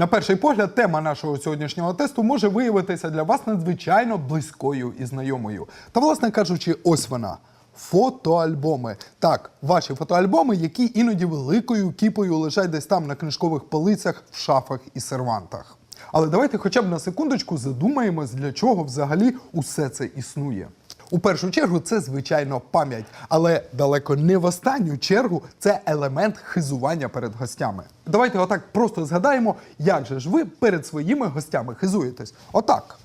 На перший погляд, тема нашого сьогоднішнього тесту може виявитися для вас надзвичайно близькою і знайомою. Та, власне кажучи, ось вона. Фотоальбоми. Так, ваші фотоальбоми, які іноді великою кіпою лежать десь там на книжкових полицях, в шафах і сервантах. Але давайте хоча б на секундочку задумаємось, для чого взагалі усе це існує. У першу чергу це звичайно пам'ять, але далеко не в останню чергу це елемент хизування перед гостями. Давайте отак просто згадаємо, як же ж ви перед своїми гостями хизуєтесь. Отак.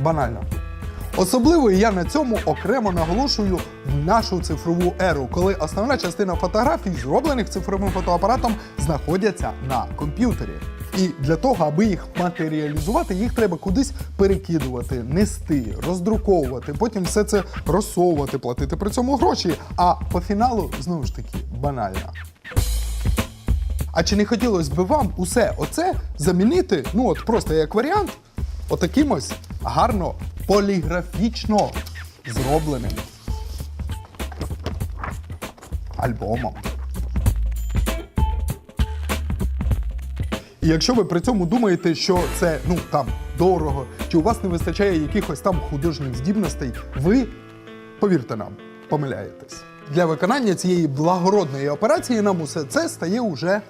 Банально. Особливо я на цьому окремо наголошую в нашу цифрову еру, коли основна частина фотографій, зроблених цифровим фотоапаратом, знаходяться на комп'ютері. І для того, аби їх матеріалізувати, їх треба кудись перекидувати, нести, роздруковувати, потім все це розсовувати, платити при цьому гроші. А по фіналу знову ж таки банально. А чи не хотілося б вам усе оце замінити, ну от просто як варіант, отаким ось гарно поліграфічно зробленим альбомом? І якщо ви при цьому думаєте, що це ну там дорого, чи у вас не вистачає якихось там художніх здібностей, ви повірте нам, помиляєтесь. Для виконання цієї благородної операції нам усе це стає уже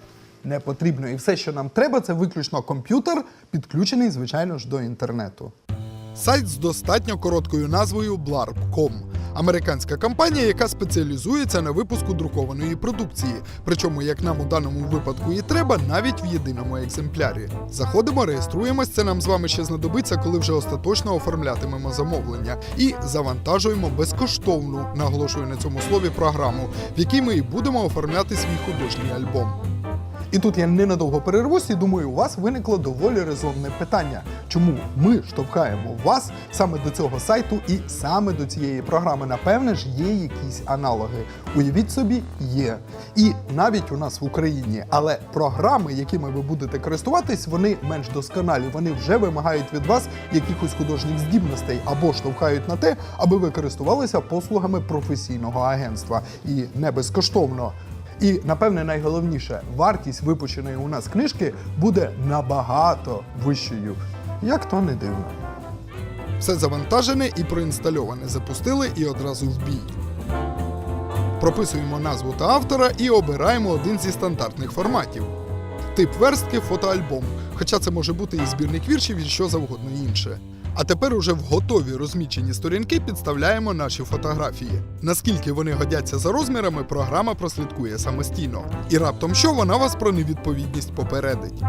не потрібно. І все, що нам треба, це виключно комп'ютер, підключений, звичайно ж, до інтернету. Сайт з достатньо короткою назвою Blarp.com. Американська компанія, яка спеціалізується на випуску друкованої продукції. Причому, як нам у даному випадку і треба, навіть в єдиному екземплярі. Заходимо, реєструємось. Це нам з вами ще знадобиться, коли вже остаточно оформлятимемо замовлення. І завантажуємо безкоштовну, наголошую на цьому слові, програму, в якій ми і будемо оформляти свій художній альбом. І тут я ненадовго перервусь і думаю, у вас виникло доволі резонне питання. Чому ми штовхаємо вас саме до цього сайту і саме до цієї програми? Напевне ж, є якісь аналоги. Уявіть собі, є. І навіть у нас в Україні. Але програми, якими ви будете користуватись, вони менш досконалі. Вони вже вимагають від вас якихось художніх здібностей або штовхають на те, аби ви користувалися послугами професійного агентства і не безкоштовно. І напевне найголовніше, вартість випущеної у нас книжки буде набагато вищою. Як то не дивно. Все завантажене і проінстальоване. Запустили і одразу в бій. Прописуємо назву та автора і обираємо один зі стандартних форматів. Тип верстки фотоальбом, хоча це може бути і збірник віршів, і що завгодно інше. А тепер уже в готові розмічені сторінки підставляємо наші фотографії. Наскільки вони годяться за розмірами, програма прослідкує самостійно. І раптом що вона вас про невідповідність попередить.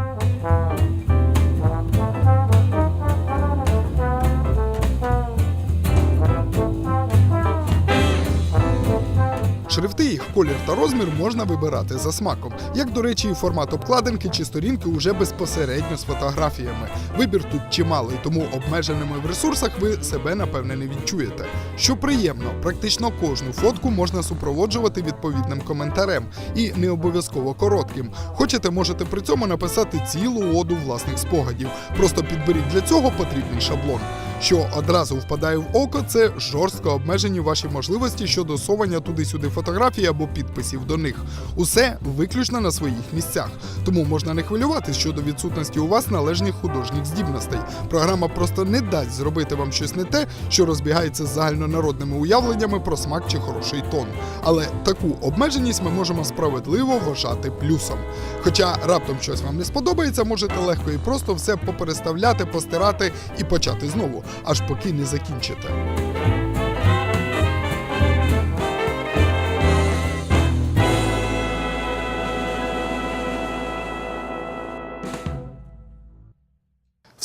Колір та розмір можна вибирати за смаком, як, до речі, і формат обкладинки чи сторінки уже безпосередньо з фотографіями. Вибір тут чималий, тому обмеженими в ресурсах ви себе напевне не відчуєте. Що приємно, практично кожну фотку можна супроводжувати відповідним коментарем і не обов'язково коротким. Хочете, можете при цьому написати цілу оду власних спогадів. Просто підберіть для цього потрібний шаблон. Що одразу впадає в око, це жорстко обмежені ваші можливості щодо совання туди-сюди фотографій або підписів до них. Усе виключно на своїх місцях. Тому можна не хвилюватись щодо відсутності у вас належних художніх здібностей. Програма просто не дасть зробити вам щось не те, що розбігається з загальнонародними уявленнями про смак чи хороший тон. Але таку обмеженість ми можемо справедливо вважати плюсом. Хоча раптом щось вам не сподобається, можете легко і просто все попереставляти, постирати і почати знову, аж поки не закінчите.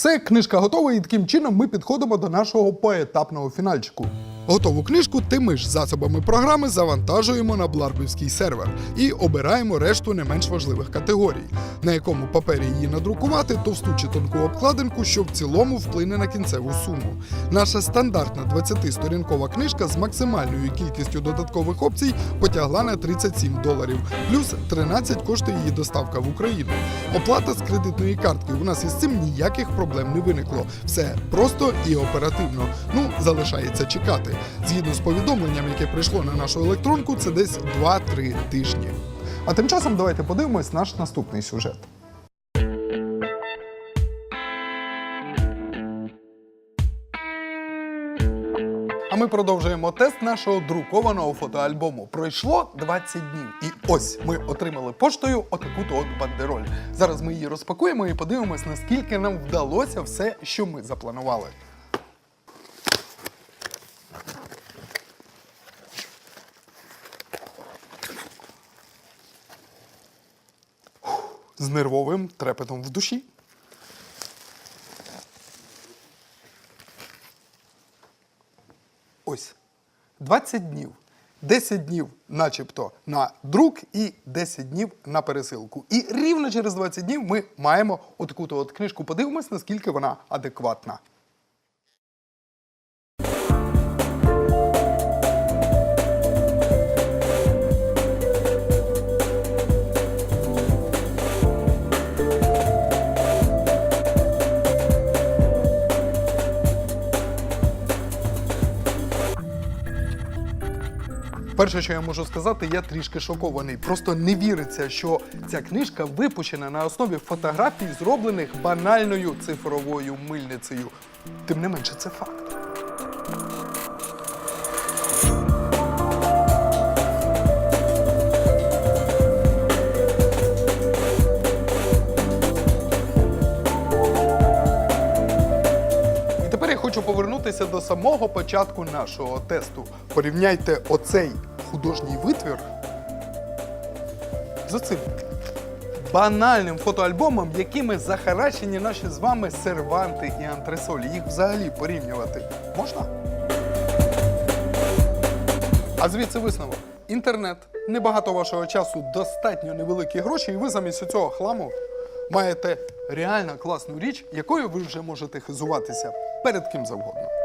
Все, книжка готова, і таким чином ми підходимо до нашого поетапного фінальчику. Готову книжку тими ж засобами програми завантажуємо на бларбівський сервер і обираємо решту не менш важливих категорій, на якому папері її надрукувати, товсту чи тонку обкладинку, що в цілому вплине на кінцеву суму. Наша стандартна 20-сторінкова книжка з максимальною кількістю додаткових опцій потягла на 37 доларів, плюс 13 коштує її доставка в Україну. Оплата з кредитної картки. У нас із цим ніяких проблем не виникло. Все просто і оперативно. Ну, залишається чекати. Зробити. Згідно з повідомленням, яке прийшло на нашу електронку, це десь 2-3 тижні. А тим часом давайте подивимось наш наступний сюжет. А ми продовжуємо тест нашого друкованого фотоальбому. Пройшло 20 днів. І ось ми отримали поштою отаку то от бандероль. Зараз ми її розпакуємо і подивимось, наскільки нам вдалося все, що ми запланували. З нервовим трепетом в душі. Ось 20 днів. 10 днів, начебто, на друк і 10 днів на пересилку. І рівно через 20 днів ми маємо отаку от книжку. Подивимось, наскільки вона адекватна. Перше, що я можу сказати, я трішки шокований. Просто не віриться, що ця книжка випущена на основі фотографій, зроблених банальною цифровою мильницею. Тим не менше, це факт. Хочу повернутися до самого початку нашого тесту. Порівняйте оцей художній витвір з цим банальним фотоальбомом, якими захаращені наші з вами серванти і антресолі. Їх взагалі порівнювати можна? А звідси висновок. Інтернет, небагато вашого часу, достатньо невеликі гроші, і ви замість цього хламу маєте реально класну річ, якою ви вже можете хизуватися перед ким завгодно.